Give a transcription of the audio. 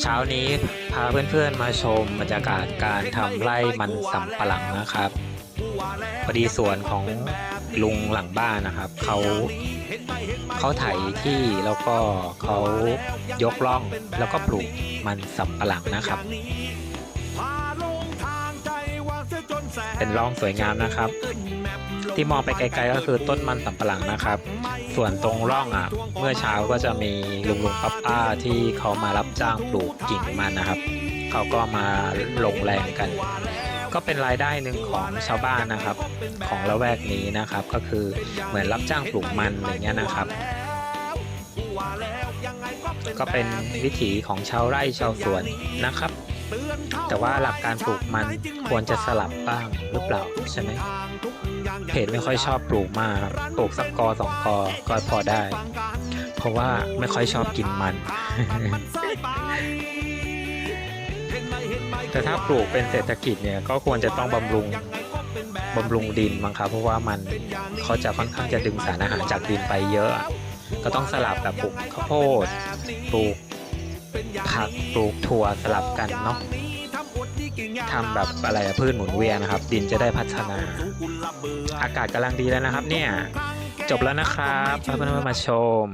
เช้านี้พาเพื่อนๆมาชมบรรยากาศการทำไร่มันสำปะหลังนะครับพอดีสวนของลุงหลังบ้านนะครับเขาเขาไถที่แล้วก็เขายกล่องแล้วก็ปลูกมันสำปะหลังนะครับ เป็นร่องสวยงามนะครับ ที่มองไปไกลๆก็คือต้นมันสำปะหลังนะครับ ส่วนตรงร่องอะ เมื่อเช้าก็จะมีลุงลุงป้าป้าที่เขามารับจ้างปลูกกิ่งมันนะครับ เขาก็มาลงแรงกัน ก็เป็นรายได้หนึ่งของชาวบ้านนะครับ ของละแวกนี้นะครับ ก็คือเหมือนรับจ้างปลูกมันอย่างเงี้ยนะครับก็เป็นวิถีของชาวไร่ชาวสวนนะครับ แต่ว่าหลักการปลูกมันควรจะสลับบ้างหรือเปล่าใช่ไหม เพจไม่ค่อยชอบปลูกมากครับปลูกสักกอสองกอก็พอได้ เพราะว่าไม่ค่อยชอบกินมัน แต่ถ้าปลูกเป็นเศรษฐกิจเนี่ยก็ควรจะต้องบำรุงบำรุงดินมั้งครับเพราะว่ามันเขาจะค่อนข้างจะดึงสารอาหารจากดินไปเยอะ ก็ต้องสลับแบบปลูกข้าวโพดปลูกผักปลูกถั่วสลับกันเนาะ ทำแบบอะไรพืชหมุนเวียนนะครับ ดินจะได้พัฒนา อากาศกำลังดีแล้วนะครับ เนี่ย จบแล้วนะครับเพื่อนๆมาชม